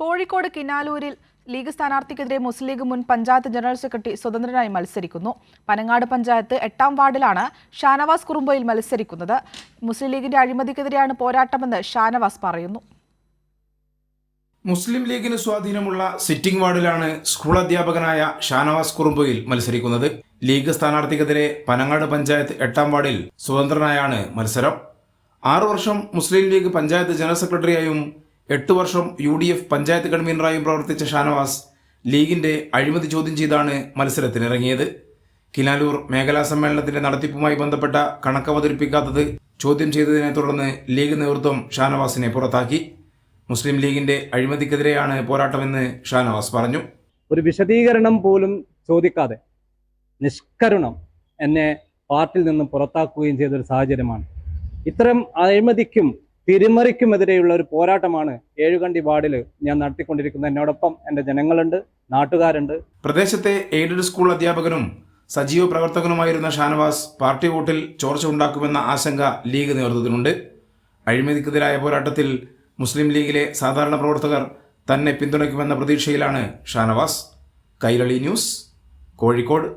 കോഴിക്കോട് കിനാലൂരിൽ ലീഗ് സ്ഥാനാർത്ഥിക്കെതിരെ മുസ്ലിം ലീഗ് മുൻ പഞ്ചായത്ത് ജനറൽ സെക്രട്ടറി സ്വതന്ത്രനായി മത്സരിക്കുന്നു. പനങ്ങാട് പഞ്ചായത്ത് എട്ടാം വാർഡിലാണ് ഷാനവാസ് കുറുമ്പോയിൽ മത്സരിക്കുന്നത്. മുസ്ലിം ലീഗിന്റെ അഴിമതിക്കെതിരെയാണ് പോരാട്ടമെന്ന് ഷാനവാസ് പറയുന്നു. മുസ്ലിം ലീഗിന് സ്വാധീനമുള്ള സിറ്റിംഗ് വാർഡിലാണ് സ്കൂൾ അധ്യാപകനായ ഷാനവാസ് കുറുമ്പയിൽ മത്സരിക്കുന്നത്. ലീഗ് സ്ഥാനാർത്ഥിക്കെതിരെ പനങ്ങാട് പഞ്ചായത്ത് എട്ടാം വാർഡിൽ സ്വതന്ത്രനായാണ് മത്സരം. ആറു വർഷം മുസ്ലിം ലീഗ് പഞ്ചായത്ത് ജനറൽ സെക്രട്ടറിയായും എട്ട് വർഷം യു ഡി എഫ് പഞ്ചായത്ത് കൺവീനറായും പ്രവർത്തിച്ച ഷാനവാസ് ലീഗിന്റെ അഴിമതി ചോദ്യം ചെയ്താണ് മത്സരത്തിനിറങ്ങിയത്. കിനാലൂർ മേഖലാ സമ്മേളനത്തിന്റെ നടത്തിപ്പുമായി ബന്ധപ്പെട്ട കണക്ക് അവതരിപ്പിക്കാത്തത് ചോദ്യം ചെയ്തതിനെ തുടർന്ന് ലീഗ് നേതൃത്വം ഷാനവാസിനെ പുറത്താക്കി. മുസ്ലിം ലീഗിന്റെ അഴിമതിക്കെതിരെയാണ് പോരാട്ടമെന്ന് ഷാനവാസ് പറഞ്ഞു. ഒരു വിശദീകരണം പോലും ചോദിക്കാതെ നിഷ്കരുണം എന്നെ പാർട്ടിയിൽ നിന്നും പുറത്താക്കുകയും ചെയ്തൊരു സാഹചര്യമാണ്. ഇത്തരം അഴിമതിക്കും തിരിമറിക്കുമെതിരെയുള്ള ഒരു പോരാട്ടമാണ് ഏഴുകണ്ടി വാർഡിൽ ഞാൻ നടത്തിക്കൊണ്ടിരിക്കുന്നത്. എന്നോടൊപ്പം എന്റെ ജനങ്ങളുണ്ട് നാട്ടുകാരുണ്ട്. പ്രദേശത്തെ എയ്ഡഡ് സ്കൂൾ അധ്യാപകനും സജീവ പ്രവർത്തകനുമായിരുന്ന ഷാനവാസ് പാർട്ടി വോട്ടിൽ ചോർച്ച ഉണ്ടാക്കുമെന്ന ആശങ്ക ലീഗ് നേതൃത്വത്തിനുണ്ട്. അഴിമതിക്കെതിരായ പോരാട്ടത്തിൽ മുസ്ലിം ലീഗിലെ സാധാരണ പ്രവർത്തകർ തന്നെ പിന്തുണയ്ക്കുമെന്ന പ്രതീക്ഷയിലാണ് ഷാനവാസ്. കൈരളി ന്യൂസ് കോഴിക്കോട്.